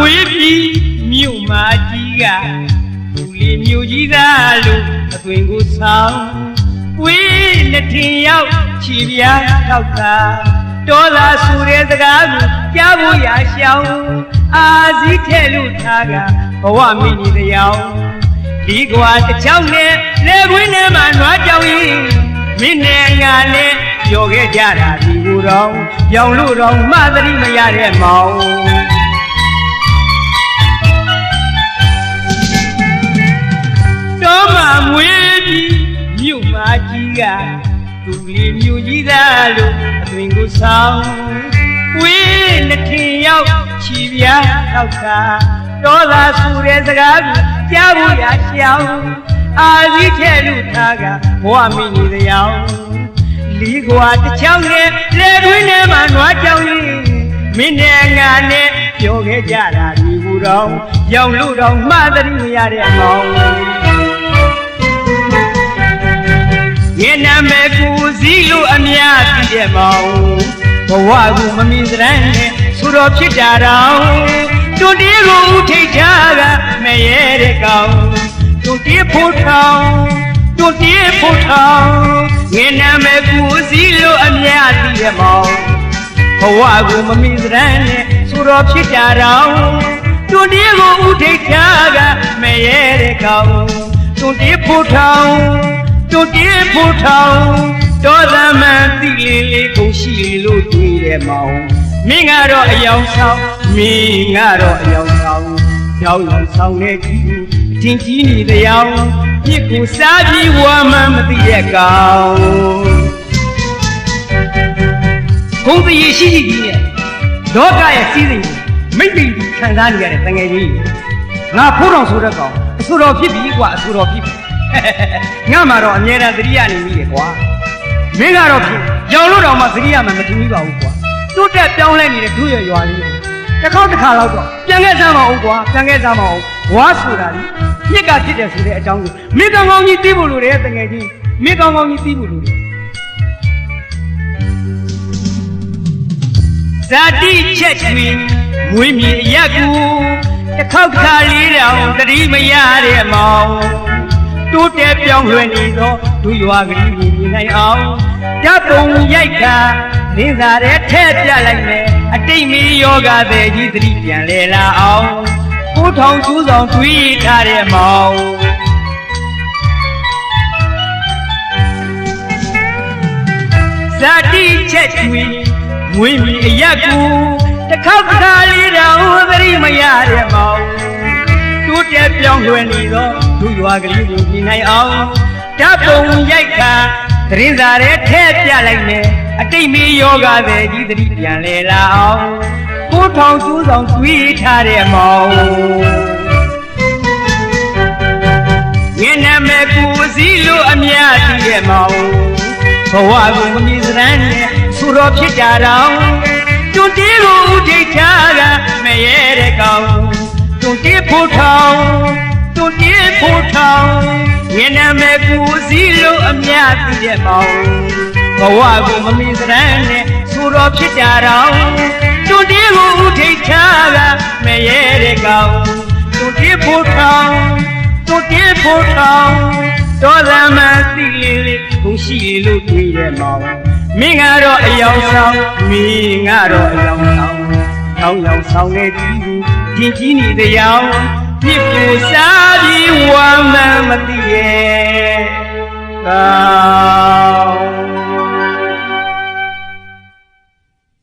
ဝေးပြီးမြို့မာကြီးကလူလေးမြို့ကြီးသားလို့အသွင်ကိုဆောင်ဝေးလက်ထင်ရောက်ခြေပြားထောက်တာဒေါ်လာဆိုတဲ့စကားကိုကြားဖို့ရရှောင်းအာစည်းထဲလို့ထားကဘဝမိနေတရားဒီကွာတစ်ချောင်းနဲ့လေခွင်းထဲမှာနွားကြောင်ရင်မင်းနဲ့ငါနဲ့ပြောခဲ့ကြတာဒီကိုယ်တော်ရောင်လို့တော့မှသတိမရတဲ့မောင် ကြီးကသူလေးမြို့ကြီးသားလို့အသွင်ကိုဆောင်ဝေးနှစ်ထင်ရောက်ချီပြားထောက်တာတော်လာဆူတဲ့စကားကိုကြားဖို့ရရှောင်းအာဇီထဲလူထားကဘဝမိနေတရားလီကွာတစ်ချောင်းနဲ့လေတွင်းထဲမှာနွားကြောင်ရင်မင်းနဲ့ငါနဲ့ပြောခဲ့ကြတာဒီဘူးတော်ရောင်လို့တော့မှသတိမရတဲ့မောင် မည်ကိုစီးလို့အများသိတဲ့မောင်ဘဝကူမမြင်စရန်နဲ့ဆိုတော့ဖြစ်တာတော့တွန်တေးကိုဥထိတ်ထားကမရဲတဲ့ကောင်တွန်တေးဖို့ထောင်တွန်တေးဖို့ထောင်ရဲ့နာမည်ကိုစီးလို့အများသိတဲ့မောင်ဘဝကူမမြင်စရန်နဲ့ဆိုတော့ဖြစ်တာတော့တွန်တေးကိုဥထိတ်ထားကမရဲတဲ့ကောင်တွန်တေးဖို့ထောင် တို့တေးဖို့ထောင်ဒေါသမန်တိလေးလေးကိုရှိလို့တွေ့တယ်မောင်မင်းကတော့အယောင်ဆောင်မင်းကတော့အယောင်ဆောင်ကြောက်ရွံ့ဆောင်နေကြီးအထင်ကြီးနေတရားမြစ်ကိုစားပြီးဝါမှမသိတဲ့ကောင်ဘုံတရေရှိရှိကြီးနဲ့ဒေါကရဲ့စီးစိမ်ကိုမိတ်မိတ်ခံစားနေရတဲ့တငယ်ကြီးငါဖိုးတော်ဆိုတဲ့ကောင်အဆူတော်ဖြစ်ပြီကွာအဆူတော်ဖြစ်ပြီ ငါမှတော့အမြဲတမ်းသတိရနေမိတယ်ကွာမင်းကတော့ဖြစ်ကြောင်လို့တော့မှသတိရမှမထင်မိပါဘူးကွာတိုးတက်ပြောင်းလဲနေတဲ့ဒုရရွာလေးတစ်ခေါက်တစ်ခါလောက်တော့ပြန်ခဲ့စမ်းမအောင်ကွာပြန်ခဲ့စမ်းမအောင်ဘွားဆိုတာလေမြစ်ကဖြစ်တယ်ဆိုတဲ့အကြောင်းကိုမင်းကောင်ကောင်းကြီးသိဖို့လိုတယ်တကယ်ကြီးမင်းကောင်ကောင်းကြီးသိဖို့လိုတယ်ဇာတိချက်ချွေမွေးမြေအရက်ကူတစ်ခေါက်တစ်ခါလေးတောင်သတိမရတဲ့မောင် တိုးတက်ပြောင်းလဲနေသောဒုရွာကလေးကိုမြင်နိုင်အောင်ဓာတ်ပုံရိုက်တာလင်းစားတဲ့ထဲ့ပြလိုက်မယ်အတိတ်မီယောဂတဲ့ကြီးသတိပြန်လဲလာအောင်ကိုထောင်ကျူးဆောင်တွေးထားတဲ့မောင်ဇာတိချက်ချွေမွေးမီအရက်ကူတစ်ခေါက်တစ်ခါလေးတောင်သတိမရတဲ့မောင် တိုးတက်ပြောင်းလဲနေသောဒုရွာကလေးကိုမြင်နိုင်အောင်ဓာတ်ပုံရိုက်ခါသတင်းစာထဲထည့်ပြလိုက်မယ်အတိတ်မီယောဂတဲ့ကြီးသတိပြန်လဲလာအောင်ကိုထောင်ကျိုးဆောင်တွေးထားတဲ့မောင်ငင်နမဲကိုစီလို့အများကြီးတဲ့မောင်ဘဝကိုမမြင်စရန်နဲ့ဆူတော်ဖြစ်ကြတော့တွန်တေးကိုဥထိတ်ထားကမရဲတဲ့ကောင် တွန်တေးဖို့ထောင်တွန်တေးဖို့ထောင်ငင်နာမဲကိုစီလို့အများသိတဲ့မောင်ဘဝကိုမမီစရန်နဲ့ဆူတော်ဖြစ်ကြတော့တွန်တေးကိုဥထိတ်ချကမရဲတဲ့ကောင်တွန်တေးဖို့ထောင်တွန်တေးဖို့ထောင်တော်သမန်သိလေးလေးဘုံရှိလို့တွေ့တဲ့မောင်မင်းကတော့အယောင်ဆောင်မင်းကတော့အယောင်ဆောင်တောင်းရောင်ဆောင်နေကြီးကိုတ င်ကြီးနေတရားပြစ်ပြူစားပြီးဝ